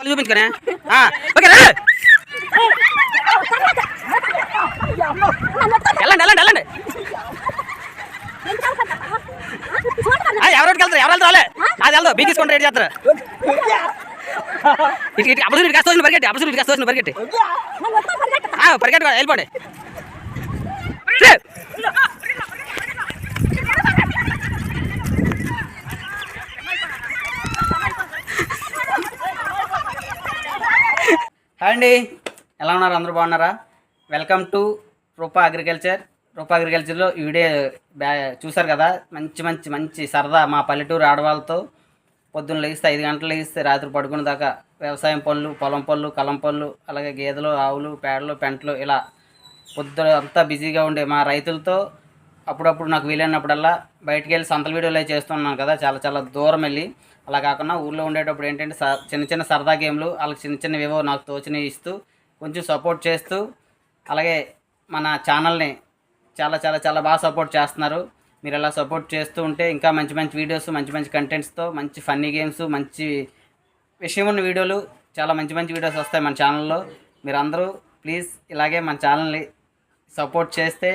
పళ్ళు చూపించుకునే? వెళ్ళండి వెళ్ళండి వెళ్ళండి. ఆ, వెళ్తారు? ఎవరు వెళ్తారు అది వెళ్దాం బీ తీసుకుంటారు రెడీ చేస్తారు. ఇటు ఇటు అప్పుడు ఇటు కష్టం పరిగెట్టి అప్పుడు ఇటు వచ్చిన పరిగెట్టి. పరిగెట్టు వెళ్ళిపోండి. హాయ్ అండి. ఎలా ఉన్నారు? అందరూ బాగున్నారా? Welcome to Rupa agriculture Rupa అగ్రికల్చర్లో ఈ వీడియో బ్యా చూసారు కదా? మంచి మంచి మంచి సరదా మా పల్లెటూరు ఆడవాళ్ళతో పొద్దున్న లేస్తే ఐదు గంటలు లేస్తే రాత్రి పడుకునే దాకా వ్యవసాయం పనులు పొలం పనులు కలం పనులు అలాగే గేదెలు ఆవులు పేడలు పెంటలు ఇలా పొద్దున అంతా బిజీగా ఉండే మా రైతులతో అప్పుడప్పుడు నాకు వీలైనప్పుడల్లా బయటికి వెళ్ళి సంతల వీడియోలు చేస్తున్నాను కదా చాలా చాలా దూరం వెళ్ళి. అలా కాకుండా ఊళ్ళో ఉండేటప్పుడు ఏంటంటే స- చిన్న చిన్న సరదా గేమ్లు వాళ్ళకి చిన్న చిన్న ఏవో నాకు తోచినవి ఇస్తూ కొంచెం సపోర్ట్ చేస్తూ అలాగే మన ఛానల్ని చాలా చాలా చాలా బాగా సపోర్ట్ చేస్తున్నారు. మీరు అలా సపోర్ట్ చేస్తూ ఉంటే ఇంకా మంచి మంచి వీడియోస్ మంచి మంచి కంటెంట్స్తో మంచి ఫన్నీ గేమ్స్ మంచి విషయం ఉన్న వీడియోలు చాలా మంచి మంచి వీడియోస్ వస్తాయి మన ఛానల్లో. మీరు అందరూ ప్లీజ్ ఇలాగే మన ఛానల్ని సపోర్ట్ చేస్తే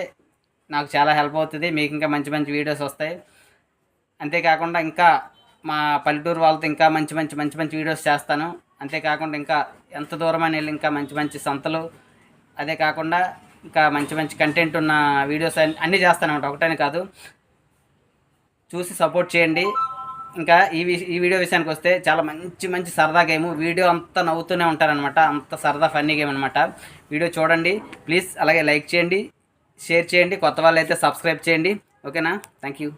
నాకు చాలా హెల్ప్ అవుతుంది. మీకు ఇంకా మంచి మంచి వీడియోస్ వస్తాయి. అంతేకాకుండా ఇంకా మా పల్లెటూరు వాళ్ళతో ఇంకా మంచి మంచి మంచి మంచి వీడియోస్ చేస్తాను. అంతేకాకుండా ఇంకా ఎంత దూరమైన వెళ్ళి ఇంకా మంచి మంచి సంతలు. అదే కాకుండా ఇంకా మంచి మంచి కంటెంట్ ఉన్న వీడియోస్ అన్ని- అన్నీ చేస్తాను అనమాట ఒకటని కాదు. చూసి సపోర్ట్ చేయండి. ఇంకా ఈ ఈ వీడియో విషయానికి వస్తే చాలా మంచి మంచి సరదా గేమ్ వీడియో అంతా నవ్వుతూనే ఉంటారనమాట అంత సరదా ఫన్నీ గేమ్ అనమాట వీడియో చూడండి. ప్లీజ్ అలాగే లైక్ చేయండి. షేర్ చేయండి కొత్త వాళ్ళు అయితే సబ్స్క్రైబ్ చేయండి. ఓకేనా? థ్యాంక్ యూ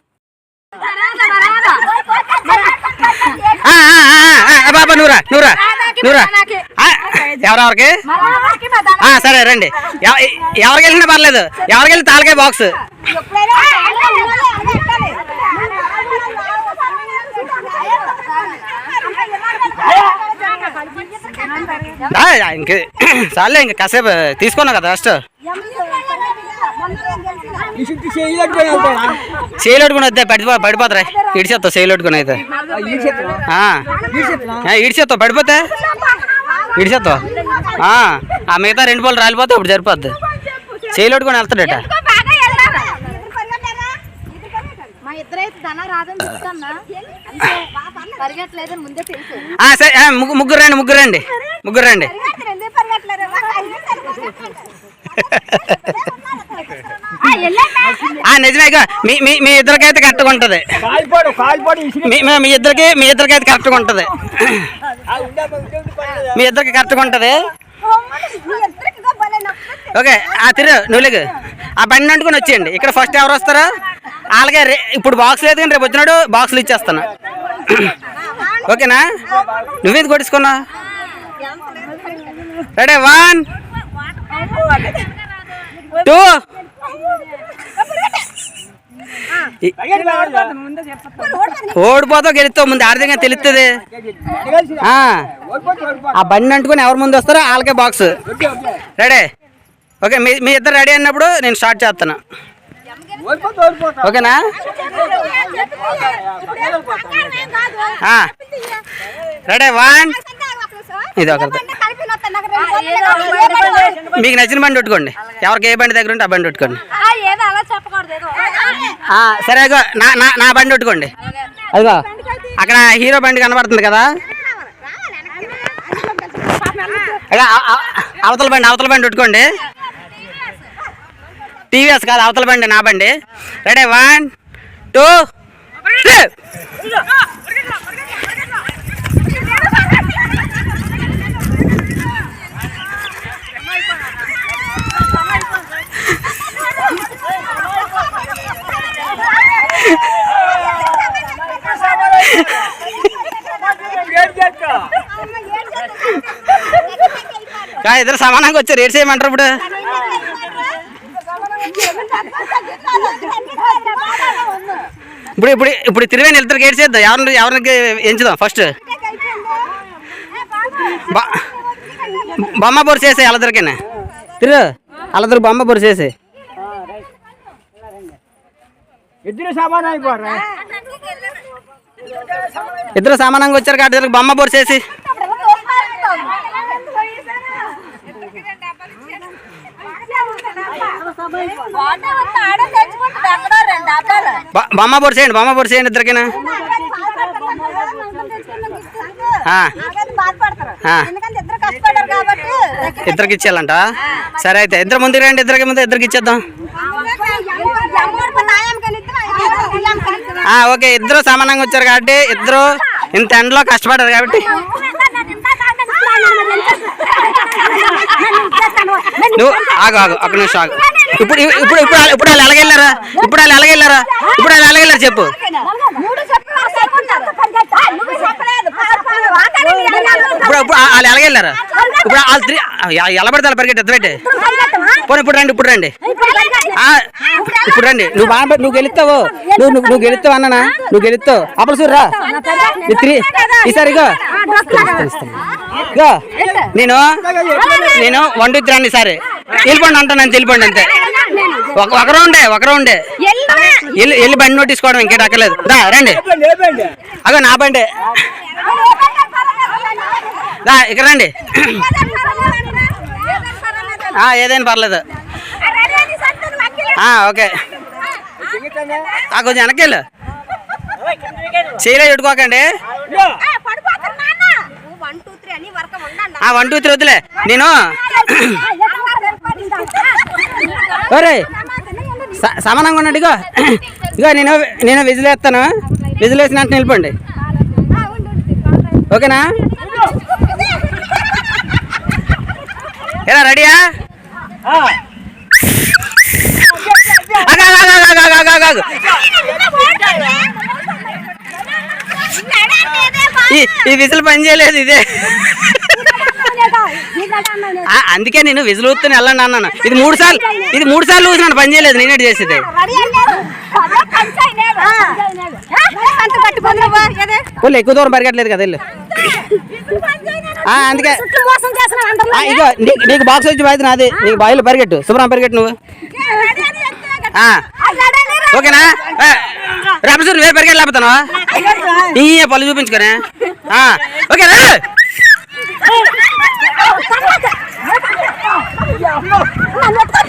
బాబా నూరా నూరా నూరా ఎవరెవరికి? ఆ, సరే రండి. ఎవ- ఎవరికి వెళ్ళినా పర్లేదు. ఎవరికి వెళ్ళి తాలకాయ బాక్స్. ఇంక చాలే ఇంక కాసేపు తీసుకున్నా కదా ఫస్ట్ చేయలేడుకుని వద్దే పడిపో పడిపోతారా ఇడిచేస్తావు పెట్టుకుని అయితే ఆ, ఇడిచేస్తావు పడిపోతే ఇడిచేస్తావు ఆ, ఆ మిగతా రెండు పళ్ళు రాలిపోతే అప్పుడు సరిపోద్ది. చేయలేడుకుని వెళ్తాడట. మా సరే ముగ్గురు రండి ముగ్గురు రండి. ముగ్గురు రండి. ఆ, నిజమే మీ మీ మీ ఇద్దరికైతే కరెక్ట్గా ఉంటుంది. మీ మీ- మీ ఇద్దరికి మీ ఇద్దరికైతే కరెక్ట్గా ఉంటుంది. మీ ఇద్దరికి కరెక్ట్గా ఉంటుంది. ఓకే ఆ తిరు నువ్వు లేగు. ఆ బండి అంటుకొని వచ్చేయండి. ఇక్కడ ఫస్ట్ ఎవరు వస్తారో? అలాగే రే ఇప్పుడు బాక్స్ లేదు కానీ రేపు వచ్చినాడు బాక్సులు ఇచ్చేస్తాను. ఓకేనా? నువ్వేది కొట్టించుకున్నా? రెడీ వన్ టూ ఓడిపోతావు గెలుస్తావు ముందు ఆర్థికంగా తెలుస్తుంది ఆ, బండి అంటుకొని ఎవరు ముందు వస్తారో వాళ్ళకే బాక్స్ రెడీ? ఓకే మీ మీ ఇద్దరు రెడీ అన్నప్పుడు నేను స్టార్ట్ చేస్తాను. ఓకేనా? రెడీ? వన్ ఇది మీకు నచ్చిన బండి పెట్టుకోండి ఎవరికి ఏ బండి దగ్గర ఉంటే ఆ బండి పెట్టుకోండి సరే అగో నా నా నా బండి పెట్టుకోండి అదిగో అక్కడ హీరో బండి కనబడుతుంది కదా? అవతల బండి అవతల బండి పెట్టుకోండి టీవీఎస్ కాదు అవతల బండి నా బండి. Ready one two three. కా, ఇద్దరు సమానంగా వచ్చారు ఏడు చేయమంటారు ఇప్పుడు ఇప్పుడు ఇప్పుడు ఇప్పుడు తిరిగి ఇద్దరికి ఏడు చేద్దాం ఎవరిని ఎవరికి ఎంచుదాం ఫస్ట్ బ- బొమ్మ బొరు చేసే వాళ్ళిద్దరికైనా తిరుగు వాళ్ళిద్దరు బొమ్మ బొరు చేసే ఇద్దరు సమానం అయిపోరా. ఇద్దరు వచ్చారు కాబట్టి బొమ్మ పొరిసేసి బొమ్మ పొరిసేయండి బొమ్మ పొరిసేయండి ఇద్దరికైనా. ఇద్దరికి ఇచ్చేయాలంట. సరే అయితే ఇద్దరు ముందుకు రండి ఇద్దరికి ముందు ఇద్దరికి ఇచ్చేద్దాం. ఓకే ఇద్దరు సమానంగా వచ్చారు కాబట్టి ఇద్దరు ఇంత ఎండలో కష్టపడ్డారు కాబట్టి. నువ్వు ఆగు ఆగు ఒక నిమిషం ఆగు. ఇప్పుడు ఇప్పుడు ఇప్పుడు ఇప్పుడు వాళ్ళు ఎలాగెళ్ళారా? ఇప్పుడు వాళ్ళు ఎలాగెళ్ళారా? ఇప్పుడు వాళ్ళు ఎలాగెళ్ళారు చెప్పు. ఇప్పుడు ఇప్పుడు వాళ్ళు ఎలాగెళ్ళారా? ఇప్పుడు వాళ్ళు ఎలా పడితే అలా పరిగెట్టి ఎత్తు పెట్టి. పోనీ ఇప్పుడు రండి ఇప్పుడు రండి. ఇప్పుడు రండి. నువ్వు బాగా నువ్వు గెలుస్తావు? నువ్వు నువ్వు నువ్వు గెలుస్తావు అన్ననా? నువ్వు గెలుస్తావు. అప్పుడు చూడరా త్రీ ఈసారి ఇగో. ఇగో. నేను నేను వండుద్దురాండి టూ సరే. వెళ్ళిపోండి అంటాను నేను వెళ్ళిపోండి అంతే. ఒక రౌండే ఒక రౌండే. వెళ్ళి వెళ్ళి బండి నోటీసుకోవడం ఇంకేం అక్కర్లేదు దా రండి. అగో నా బండి. రా ఇక్కడ రండి. ఏదైనా పర్లేదు. ఓకే. ఆ, కొంచెం వెనక్కి వెళ్ళు చుట్టుకోకండి. పెట్టుకోకండి వన్ టూ త్రీ వద్దులే నేను ఒరే స- సమానంగా ఉన్నాడు ఇగో. ఇగో నేను నేను విజిల్ వేస్తాను. విజిల్ నిలిపండి. ఓకేనా? ఎలా రెడీయా ఆ. ఆగు, ఆగు, ఆగు, ఈ ఈ విజిల్ పని చేయలేదు ఇదే. ఆ, అందుకే నేను విజిల్ ఊతుని వెళ్ళండి అన్నాను. ఇది మూడు సార్లు ఇది మూడు సార్లు ఊసినాను పని చేయలేదు నేనే చేసేది. వాళ్ళు ఎక్కువ దూరం పరిగెట్టలేదు కదా ఆ, అందుకే. ఇగో నీకు నీకు బాక్స్ వచ్చి బాధ్యత నాది. నీకు బాయిలు పరిగెట్టు. శుభ్రం పరిగెట్టు నువ్వు. ఓకేనా? రేపు వేరు పరిగెట్ లేకపోతాను నీ పళ్ళు చూపించుకోనే. ఓకేనా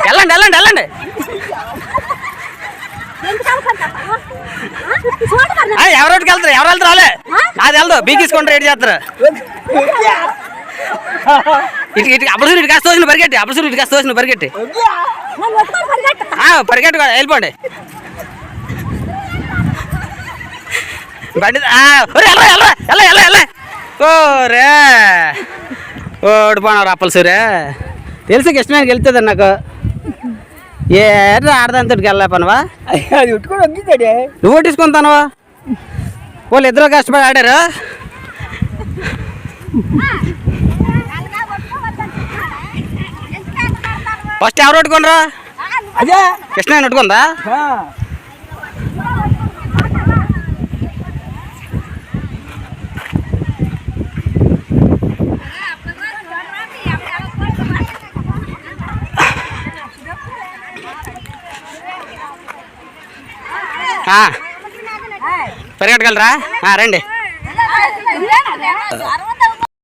వెళ్ళండి వెళ్ళండి వెళ్ళండి. ఆ, ఎవరోటికి వెళ్తారు? ఎవరు వెళ్తారు వాళ్ళే? నాది వెళ్దు బీకిసుకుంటారు రేటు చేస్తారు. ఇటు ఇటు అప్పుడు ఇటు కాస్త వచ్చిన పరిగెట్టి అప్పుడు ఇటు కాస్త వచ్చిన పరిగెట్టి. పరిగెట్టు వెళ్ళిపోండి. బండి. ఓరే ఓడిపోయినారు అప్పలు సూరే. తెలుసు కృష్ణానికి వెళ్తుంది నాకు? ఏ ఆడదాంతోటికి వెళ్ళా పనవా అది ఉట్టుకొని వగ్గితాడే నువ్వు కొట్టించుకుంటాను వాళ్ళు ఇద్దరు కష్టపడి ఆడారు. ఫస్ట్ ఎవరు కొట్టుకునరా అదే కృష్ణ కొట్టుకుందా ఆ. ఆ, పరిగెట్టగలరా రండి.